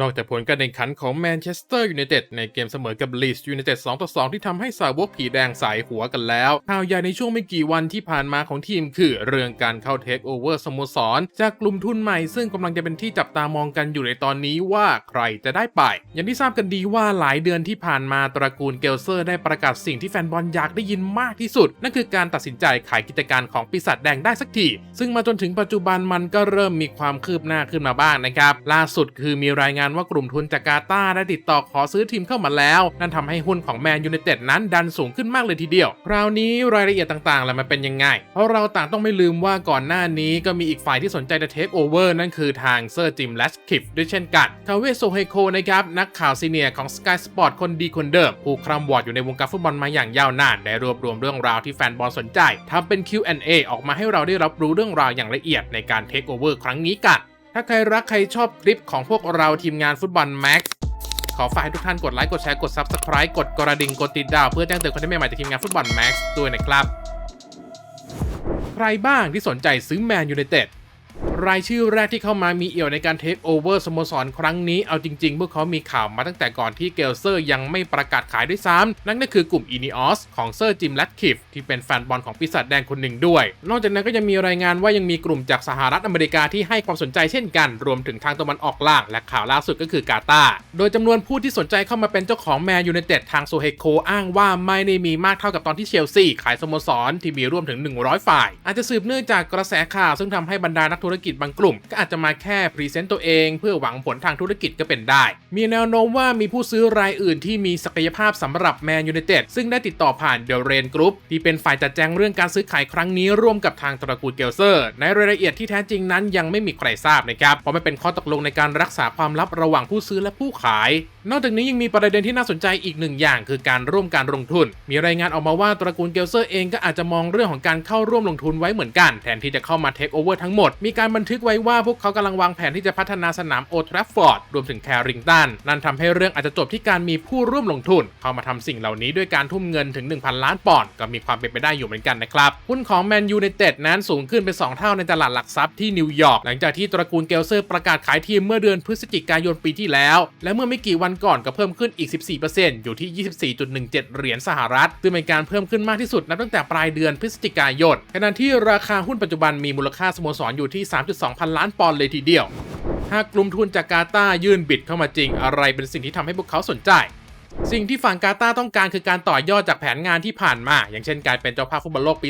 นอกจากผลการแข่งขันของแมนเชสเตอร์ยูไนเต็ดในเกมเสมอกับลีสยูไนเต็ด2ต่อ2ที่ทำให้สาวกผีแดงสายหัวกันแล้วข่าวใหญ่ในช่วงไม่กี่วันที่ผ่านมาของทีมคือ เรื่องการเข้าเทคโอเวอร์สโมสร จากกลุ่มทุนใหม่ซึ่งกำลังจะเป็นที่จับตามองกันอยู่ในตอนนี้ว่าใครจะได้ไป อย่างที่ทราบกันดีว่าหลายเดือนที่ผ่านมาตระกูลเกลเซอร์ได้ประกาศสิ่งที่แฟนบอลอยากได้ยินมากที่สุด นั่นคือการตัดสินใจขายกิจการของปีศาจแดงได้สักทีซึ่งมาจนถึงปัจจุบันมันก็เริ่มมีความคืบหน้าขึ้นมาบ้างนะครับล่าสุดคือมีรายงานว่ากลุ่มทุนจากกาตาได้ติดต่อขอซื้อทีมเข้ามาแล้ว นั่นทำให้หุ้นของแมนยูไนเต็ดนั้นดันสูงขึ้นมากเลยทีเดียว คราวนี้รายละเอียดต่างๆแล้วมันเป็นยังไง เพราะเราต่างต้องไม่ลืมว่าก่อนหน้านี้ก็มีอีกฝ่ายที่สนใจจะเทคโอเวอร์นั่นคือทางเซอร์จิมแลชคิฟด้วยเช่นกันคาเวโซเฮโคนะครับนักข่าวซีเนียร์ของ Sky Sport คนดีคนเดิม ผู้คร่ำวอดอยู่ในวงการฟุตบอลมาอย่างยาวนานได้รวบรวมเรื่องราวที่แฟนบอลสนใจทำเป็น Q&A ออกมาให้เราได้รับรู้เรื่องราวอย่างละเอียดในการเทคโอเวอร์ครั้งนี้กัน ถ้าใครรักใครชอบคลิปของพวกเราทีมงานฟุตบอลแม็กขอฝากให้ทุกท่านกดไลค์กดแชร์กด Subscribe กดกระดิ่งกดติดดาว เพื่อแจ้งเตือนคอนเทนต์ใหม่ๆจากทีมงานฟุตบอลแม็กซ์ด้วยนะครับ ใครบ้างที่สนใจซื้อแมนยูไนเต็ด รายชื่อแรกที่เข้ามามีเอี่ยวในการเทคโอเวอร์สโมสรครั้งนี้ เอาจริงๆ พวกเขามีข่าวมาตั้งแต่ก่อนที่เกลเซอร์ยังไม่ประกาศขายด้วยซ้ำนั่นก็คือกลุ่มอีนิออสของเซอร์จิมแลดคิฟที่เป็นแฟนบอลของปีศาจแดงคนหนึ่งด้วย นอกจากนั้นก็ยังมีรายงานว่ายังมีกลุ่มจากสหรัฐอเมริกาที่ให้ความสนใจเช่นกัน รวมถึงทางตะวันออกล่างและข่าวล่าสุดก็คือกาตาร์โดยจำนวนผู้ที่สนใจเข้ามาเป็นเจ้าของแมนยูไนเต็ดทางโซเฮโคอ้างว่าไม่ได้มีมากเท่ากับตอนที่เชลซีขายสโมสรที่มีร่วมถึง 100 ฝ่าย อาจจะสืบเนื่องจากกระแสข่าวซึ่งทำให้บรรดานักธุรกิจบางกลุ่ม ก็อาจจะมาแค่พรีเซนต์ตัวเองเพื่อหวังผลทางธุรกิจก็เป็นได้ มีแนวโน้มว่ามีผู้ซื้อรายอื่นที่มีศักยภาพสำหรับแมนยูไนเต็ดซึ่งได้ติดต่อผ่านเดลเรนกรุ๊ปที่เป็นฝ่ายจัดแจงเรื่องการซื้อขายครั้งนี้ร่วมกับทางตระกูลเกลเซอร์ ในรายละเอียดที่แท้จริงนั้นยังไม่มีใครทราบนะครับเพราะไม่เป็นข้อตกลงในการรักษาความลับระหว่างผู้ซื้อและผู้ขาย นอกจากนี้ยังมีประเด็นที่น่าสนใจอีกหนึ่งอย่าง คือการร่วมการลงทุน มีรายงานออกมาว่าตระกูลเกลเซอร์เองก็อาจจะมองเรื่องของการเข้าร่วมลงทุนไว้เหมือนกัน แทนที่จะเข้ามาเทคโอเวอร์ทั้งหมดมีการบัันทึกไว้ว่าพวกเขากำลังวางแผนที่จะพัฒนาสนามโอทราฟฟอร์ดรวมถึงแคริงตันนั่นทำให้เรื่องอาจจะจบที่การมีผู้ร่วมลงทุน เข้ามาทำสิ่งเหล่านี้ด้วยการทุ่มเงินถึง 1,000 ล้านปอนด์ก็มีความเป็นไปได้อยู่เหมือนกันนะครับหุ้นของแมนยูไนเต็ดนั้นสูงขึ้นเป็น 2 เท่าในตลาดหลักทรัพย์ที่นิวยอร์กหลังจากที่ตระกูลเกลเซอร์ประกาศขายทีมเมื่อเดือนพฤศจิกายนปีที่แล้ว และเมื่อไม่กี่วันก่อนก็เพิ่มขึ้นอีก 14%อยู่ที่ 24.17 เหรียญสหรัฐซึ่งเป็นการเพิ่มขึ้นมากที่สุดนับตั้งแต่ปลายเดือนพฤศจิกายนขณะที่ราคาหุ้นปัจจุบันมีมูลค่าสโมสรอยู่ที่3.2 พันล้านปอนด์เลยทีเดียว หากกลุ่มทุนจากกาตายื่นบิดเข้ามาจริง อะไรเป็นสิ่งที่ทำให้พวกเขาสนใจ สิ่งที่ฝั่งกาตาร์ต้องการคือการต่อยอดจากแผนงานที่ผ่านมา อย่างเช่นการเป็นเจ้าภาพฟุตบอลโลกปี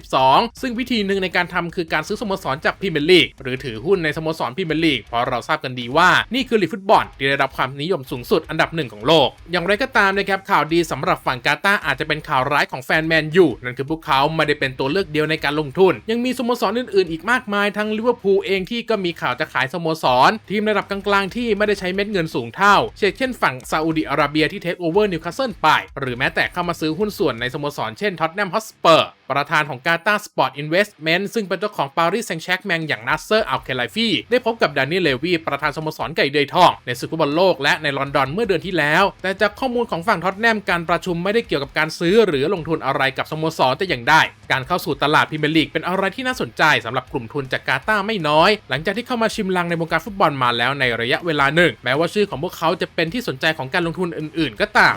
2022 ซึ่งวิธีหนึ่งในการทำคือการซื้อสโมสรจากพรีเมียร์ลีกหรือถือหุ้นในสโมสรพรีเมียร์ลีกเพราะเราทราบกันดีว่านี่คือลีกฟุตบอลที่ได้รับความนิยมสูงสุดอันดับหนึ่งของโลก อย่างไรก็ตามนะครับข่าวดีสำหรับฝั่งกาตาร์อาจจะเป็นข่าวร้ายของแฟนแมนยูนั่นคือพวกเขาไม่ได้เป็นตัวเลือกเดียวในการลงทุน ยังมีสโมสรอื่นๆ อีกมากมายทั้งลิเวอร์พูลเองที่ก็มีข่าวจะขายสโมสร ทีมระดับกลางๆที่ไม่ได้ใช้เม็ดเงินสูงเท่า เช่นฝั่งซาอุดิอาระเบียที่เทคโอเวอร์นิวคาสเซิลไป หรือแม้แต่เข้ามาซื้อหุ้นส่วนในสโมสรเช่นท็อตแนมฮอสเปอร์ ประธานของกาตาสปอร์ตอินเวสท์เมนต์ซึ่งเป็นเจ้าของปารีสแซงต์แชร์กแมงอย่างนัสเซอร์อัลเคไลฟีได้พบกับดานิเลเลวีประธานสโมสรไก่เดยทอง ในศึกฟุตบอลโลกและในลอนดอนเมื่อเดือนที่แล้ว แต่จากข้อมูลของฝั่งท็อตแนมการประชุมไม่ได้เกี่ยวกับการซื้อหรือลงทุนอะไรกับสโมสรแต่อย่างใดการเข้าสู่ตลาดพรีเมียร์ลีกเป็นอะไรที่น่าสนใจสำหรับกลุ่มทุนจากกาตาไม่น้อย หลังจากที่เข้ามาชิมลางในวงการฟุตบอลมาแล้วในระยะเวลาหนึ่ง แม้ว่าชื่อของพวกเขาจะเป็นที่สนใจของการลงทุนอื่น ๆ ก็ตาม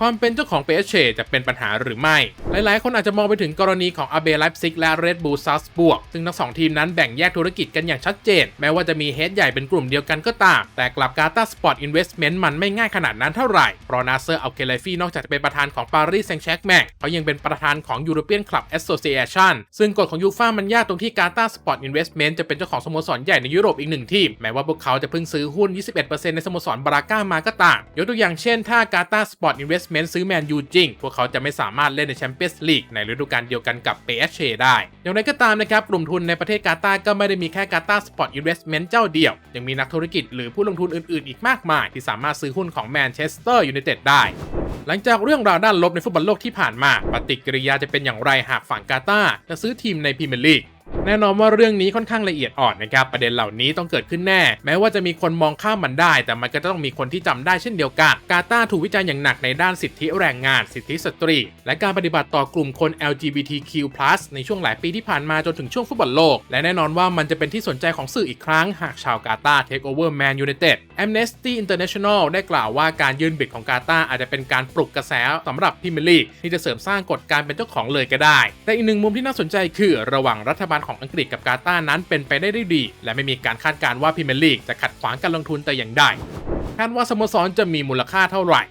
ความเป็นเจ้าของ PSG จะเป็นปัญหาหรือไม่ หลายๆ คนอาจจะมองไปถึงกรณีของอาเบไลฟ์ซิกและ Red Bull Salzburg ซึ่งทั้งสองทีมนั้นแบ่งแยกธุรกิจกันอย่างชัดเจน แม้ว่าจะมีเฮดใหญ่เป็นกลุ่มเดียวกันก็ตาม แต่กลับกาตาสปอร์ตอินเวสท์เมนต์มันไม่ง่ายขนาดนั้นเท่าไหร่ เพราะนาเซอร์อัลเคไลฟี่นอกจากจะเป็นประธานของปารีสแซงต์แชร์กแมงเขายังเป็นประธานของ European Club Association ซึ่งกฎของยูฟ่ามันยากตรงที่กาตาสปอร์ตอินเวสท์เมนต์จะเป็นเจ้าของสโมสรใหญ่ในยุโรปอีกหนึ่งทีมแม้ว่าพวกเขาจะเพิ่งซื้อหุ้น 21%ในสโมสรบราก้ามาก็ตามยกตัวอย่างเช่นถ้ากาตาสปอร์ตอินเวสท์เมนต์ซื้อแมนยูจริง พวกเขาจะไม่สามารถเล่นในแชมเปี้ยนส์ลีกในฤดูกาลเดียวกันกับ PSG ได้ อย่างไรก็ตามนะครับ กลุ่มทุนในประเทศกาตาร์ก็ไม่ได้มีแค่กาตาร์สปอร์ตอินเวสท์เมนต์เจ้าเดียว ยังมีนักธุรกิจหรือผู้ลงทุนอื่นๆ อีกมากมาย ที่สามารถซื้อหุ้นของแมนเชสเตอร์ยูไนเต็ดได้หลังจากเรื่องราวด้านลบในฟุตบอลโลกที่ผ่านมา ปฏิกิริยาจะเป็นอย่างไรหากฝั่งกาตาร์จะซื้อทีมในพรีเมียร์ลีก แน่นอนว่าเรื่องนี้ค่อนข้างละเอียดอ่อนนะครับประเด็นเหล่านี้ต้องเกิดขึ้นแน่ แม้ว่าจะมีคนมองข้ามมันได้ แต่มันก็ต้องมีคนที่จำได้เช่นเดียวกัน กาตาร์ถูกวิจารณ์อย่างหนักในด้านสิทธิแรงงาน สิทธิสตรี และการปฏิบัติต่อกลุ่มคน LGBTQ+ ในช่วงหลายปีที่ผ่านมาจนถึงช่วงฟุตบอลโลก และแน่นอนว่ามันจะเป็นที่สนใจของสื่ออีกครั้ง หากชาวกาตาร์เทคโอเวอร์แมนยูไนเต็ด Amnesty International ได้กล่าวว่าการยื่นบิดของกาตาร์อาจจะเป็นการปลุกกระแสสำหรับพรีเมียร์ลีกที่จะเสริมสร้างกฎการเป็นเจ้าของเลยก็ได้ แต่อีกหนึ่งมุมที่น่าสนใจคือระหว่างรัฐบาลของอังกฤษกับกาตาร์นั้นเป็นไปได้ด้วยดี และไม่มีการคาดการณ์ว่าพรีเมียร์ลีกจะขัดขวางการลงทุนแต่อย่างใดคาดว่าสโมสรจะมีมูลค่าเท่าไหร่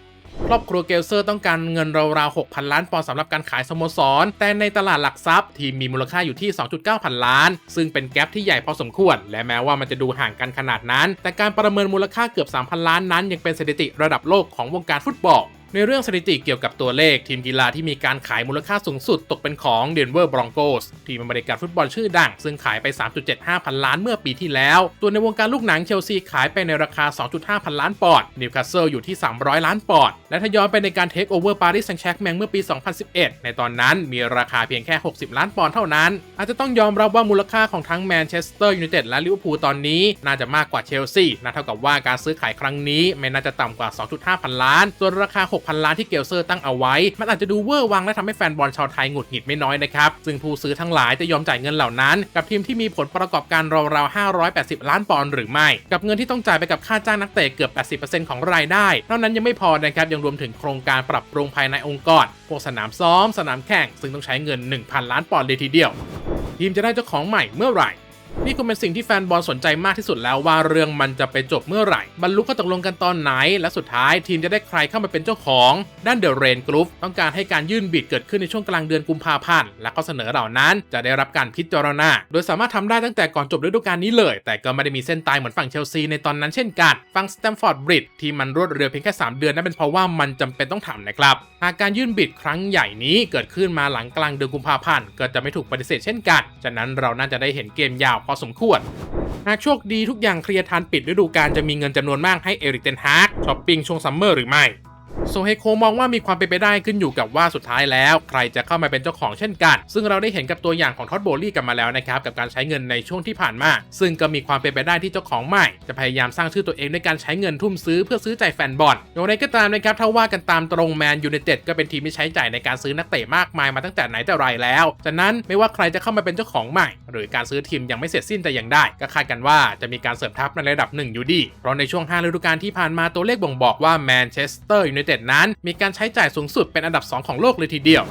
ครอบครัวเกลเซอร์ต้องการเงินราวๆ 6,000 ล้านปอนด์สำหรับการขายสโมสร แต่ในตลาดหลักทรัพย์ทีมมีมูลค่าอยู่ที่ 2.9 พันล้าน ซึ่งเป็นแกลบที่ใหญ่พอสมควร และแม้ว่ามันจะดูห่างกันขนาดนั้น แต่การประเมินมูลค่าเกือบ 3,000 ล้านนั้นยังเป็นสถิติระดับโลกของวงการฟุตบอล ในเรื่องสถิติเกี่ยวกับตัวเลขทีมกีฬาที่มีการขายมูลค่าสูงสุดตกเป็นของ Denver Broncos ทีมอเมริกันฟุตบอลชื่อดัง ซึ่งขายไป 3.75 พันล้านเมื่อปีที่แล้ว ตัวในวงการลูกหนังเชลซีขายไปในราคา 2.5 พันล้านปอนด์นิวคาสเซิลอยู่ที่ 300 ล้านปอนด์และถ้าย้อนไปในการเทคโอเวอร์ปารีสแซงต์แชร์กแมงเมื่อปี 2011 ในตอนนั้นมีราคาเพียงแค่ 60 ล้านปอนด์เท่านั้น อาจจะต้องยอมรับว่ามูลค่าของทั้งแมนเชสเตอร์ยูไนเต็ดและลิเวอร์พูลตอนนี้ น่าจะมากกว่าเชลซีน่าเท่ากับว่าการซื้อขายครั้งนี้ไม่น่าจะต่ำกว่า 2.5 พันล้านส่วนราคา6,000 ล้านที่เกลเซอร์ตั้งเอาไว้ มันอาจจะดูเวอร์วังและทำให้แฟนบอลชาวไทยหงุดหงิดไม่น้อยนะครับ ซึ่งผู้ซื้อทั้งหลายจะยอมจ่ายเงินเหล่านั้น กับทีมที่มีผลประกอบการราวๆ580 ล้านปอนด์หรือไม่ กับเงินที่ต้องจ่ายไปกับค่าจ้างนักเตะเกือบ 80%ของรายได้ เท่านั้นยังไม่พอนะครับยังรวมถึงโครงการปรับปรุงภายในองค์กรพวกสนามซ้อม สนามแข่ง ซึ่งต้องใช้เงิน 1,000 ล้านปอนด์เลยทีเดียว ทีมจะได้เจ้าของใหม่เมื่อไหร่ นี่คงเป็นสิ่งที่แฟนบอลสนใจมากที่สุดแล้วว่าเรื่องมันจะไปจบเมื่อไหร่ บรรลุข้อตกลงกันตอนไหน และสุดท้ายทีมจะได้ใครเข้ามาเป็นเจ้าของ ด้านเดอะเรนกรุ๊ปต้องการให้การยื่นบิดเกิดขึ้นในช่วงกลางเดือนกุมภาพันธ์และข้อเสนอเหล่านั้นจะได้รับการพิจารณา โดยสามารถทำได้ตั้งแต่ก่อนจบฤดูกาลนี้เลย แต่ก็ไม่ได้มีเส้นตายเหมือนฝั่งเชลซีในตอนนั้นเช่นกัน ฝั่งสแตมฟอร์ดบริดที่มันรวดเร็วเพียงแค่3เดือนนั้นเป็นเพราะว่ามันจำเป็นต้องทำนะครับหากการยื่นบิดครั้งใหญ่นี้เกิดขึ้นมาหลังกลางเดือนกุมภาพันธ์ก็จะไม่ถูกปฏิเสธเช่นกัน ฉะนั้นเราน่าจะได้เห็นเกมยาวพอสมควร หากโชคดีทุกอย่างเคลียร์ทันปิดฤดูกาลจะมีเงินจำนวนมากให้เอริกเทนฮากช้อปปิ้งช่วงซัมเมอร์หรือไม่ โซเฮโคมองว่ามีความเป็นไปได้ขึ้นอยู่กับว่าสุดท้ายแล้ว ใครจะเข้ามาเป็นเจ้าของเช่นกัน ซึ่งเราได้เห็นกับตัวอย่างของท็อตโบลี่กันมาแล้วนะครับ กับการใช้เงินในช่วงที่ผ่านมา ซึ่งก็มีความเป็นไปได้ที่เจ้าของใหม่ จะพยายามสร้างชื่อตัวเองด้วยการใช้เงินทุ่มซื้อเพื่อซื้อใจแฟนบอลอย่างไรก็ตามนะครับถ้าว่ากันตามตรงแมนยูไนเต็ดก็เป็นทีมที่ใช้จ่ายในการซื้อนักเตะมากมายมาตั้งแต่ไหนแต่ไรแล้วฉะนั้นไม่ว่าใครจะเข้ามาเป็นเจ้าของใหม่ หรือการซื้อทีมยังไม่เสร็จสิ้นแต่อย่างใดก็คาดกันว่าจะมีการเสริมทัพในระดับหนึ่งอยู่ดีเพราะในช่วง5ฤดูกาลที่ผ่านมาตัวเลขบ่งบอกว่าแมนเชสเตอร์ยูไนเต็ดนั้น มีการใช้จ่ายสูงสุดเป็นอันดับ 2 ของโลกเลยทีเดียว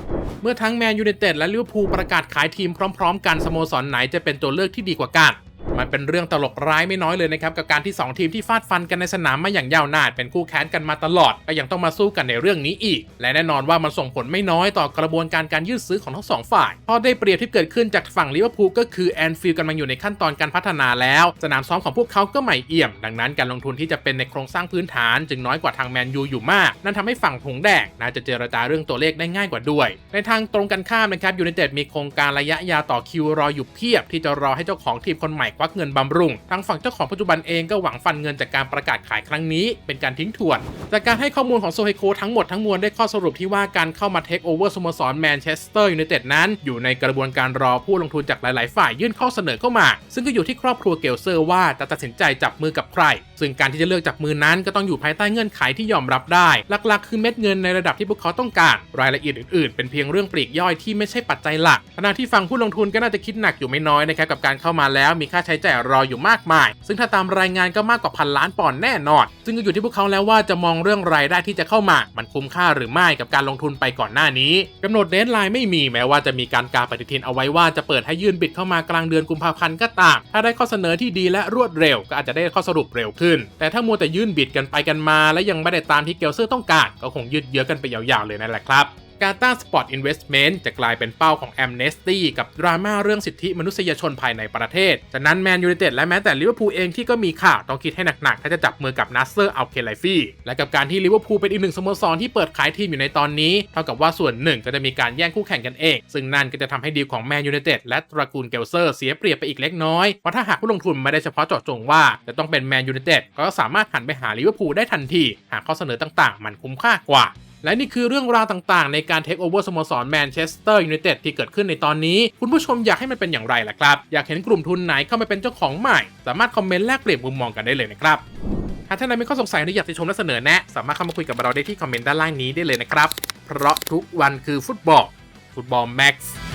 เมื่อทั้งแมนยูไนเต็ดและลิเวอร์พูลประกาศขายทีมพร้อม ๆ กันสโมสรไหนจะเป็นตัวเลือกที่ดีกว่ากัน มันเป็นเรื่องตลกร้ายไม่น้อยเลยนะครับกับการที่ 2 ทีมที่ฟาดฟันกันในสนามมาอย่างยาวนานเป็นคู่แข่งกันมาตลอดก็ยังต้องมาสู้กันในเรื่องนี้อีก และแน่นอนว่ามันส่งผลไม่น้อยต่อกระบวนการการยืดซื้อของทั้งสองฝ่ายเพราะได้เปรียบที่เกิดขึ้นจากฝั่งลิเวอร์พูลก็คือแอนฟิลด์กำลังอยู่ในขั้นตอนการพัฒนาแล้ว สนามซ้อมของพวกเขาก็ใหม่เอี่ยม ดังนั้นการลงทุนที่จะเป็นในโครงสร้างพื้นฐาน จึงน้อยกว่าทางแมนยูอยู่มาก นั่นทำให้ฝั่งผงแดงน่าจะเจรจาเรื่องตัวเลขได้ง่ายกว่าด้วย ในทางตรงกันข้ามนะครับยูไนเต็ดมีโครงการระยะยาวต่อคิวรออยู่เพียบที่จะรอให้เจ้าของทีมคนใหม่วักเงินบำรุง ทางฝั่งเจ้าของปัจจุบันเองก็หวังฟันเงินจากการประกาศขายครั้งนี้ เป็นการทิ้งทวน จากการให้ข้อมูลของโซเฮโคทั้งหมดทั้งมวลได้ข้อสรุปที่ว่าการเข้ามาเทคโอเวอร์สโมสรแมนเชสเตอร์ยูไนเต็ดนั้น อยู่ในกระบวนการรอผู้ลงทุนจากหลาย ๆ ฝ่ายยื่นข้อเสนอเข้ามา ซึ่งก็อยู่ที่ครอบครัวเกลเซอร์ว่าจะตัดสินใจจับมือกับใคร ซึ่งการที่จะเลือกจับมือนั้นก็ต้องอยู่ภายใต้เงื่อนไขที่ยอมรับได้ หลัก ๆ คือเม็ดเงินในระดับที่พวกเขาต้องการ รายละเอียดอื่น ๆ เป็นเพียงเรื่องปลีกย่อยที่ไม่ใช่ปัจจัยหลักขณะที่ฝั่งผู้ลงทุนก็น่าจะคิดหนักอยู่ไม่น้อยนะครับกับการเข้ามาแล้วมีค่าใช้จ่ายรออยู่มากมาย ซึ่งถ้าตามรายงานก็มากกว่าพันล้านปอนด์แน่นอน ซึ่งก็อยู่ที่พวกเขาแล้วว่าจะมองเรื่องรายได้ที่จะเข้ามา มันคุ้มค่าหรือไม่กับการลงทุนไปก่อนหน้านี้กำหนดเดทไลน์ไม่มีแม้ว่าจะมีการกาปฏิทินเอาไว้ว่าจะเปิดให้ยื่นบิดเข้ามากลางเดือนกุมภาพันธ์ก็ตาม ถ้าได้ข้อเสนอที่ดีและรวดเร็ว ก็อาจจะได้ข้อสรุปเร็วขึ้น แต่ถ้ามัวแต่ยื่นบิดกันไปกันมา และยังไม่ได้ตามที่เกลเซอร์ต้องการ ก็คงยืดเยื้อกันไปยาวๆเลยนั่นแหละครับ กาตาสปอร์ตอินเวสเมนต์จะกลายเป็นเป้าของแอมเนสตี้กับดราม่าเรื่องสิทธิมนุษยชนภายในประเทศ จากนั้นแมนยูไนเต็ดและแม้แต่ลิเวอร์พูลเองที่ก็มีข่าวต้องคิดให้หนักๆ ถ้าจะจับมือกับนัสเซอร์อัลเคไลฟี่ และกับการที่ลิเวอร์พูลเป็นอีกหนึ่งสโมสรที่เปิดขายทีมอยู่ในตอนนี้ เท่ากับว่าส่วนหนึ่งก็จะมีการแย่งคู่แข่งกันเอง ซึ่งนั่นก็จะทำให้ดีลของแมนยูไนเต็ดและตระกูลเกลเซอร์เสียเปรียบไปอีกเล็กน้อย เพราะถ้าหากผู้ลงทุนไม่ได้เฉพาะเจาะจงว่าจะต้องเป็นแมนยูไนเต็ดก็สามารถหันไปหาลิเวอร์พูลได้ทันที หากข้อเสนอต่างๆ มันคุ้มค่ากว่า และนี่คือเรื่องราวต่างๆ ในการเทคโอเวอร์สโมสรแมนเชสเตอร์ยูไนเต็ดที่เกิดขึ้นในตอนนี้ คุณผู้ชมอยากให้มันเป็นอย่างไรล่ะครับ อยากเห็นกลุ่มทุนไหนเข้ามาเป็นเจ้าของใหม่ สามารถคอมเมนต์แลกเปลี่ยนมุมมองกันได้เลยนะครับหากท่านใดมีข้อสงสัยหรืออยากจะชมและเสนอแนะ สามารถเข้ามาคุยกับเราได้ที่คอมเมนต์ด้านล่างนี้ได้เลยนะครับ เพราะทุกวันคือฟุตบอล ฟุตบอลแม็กซ์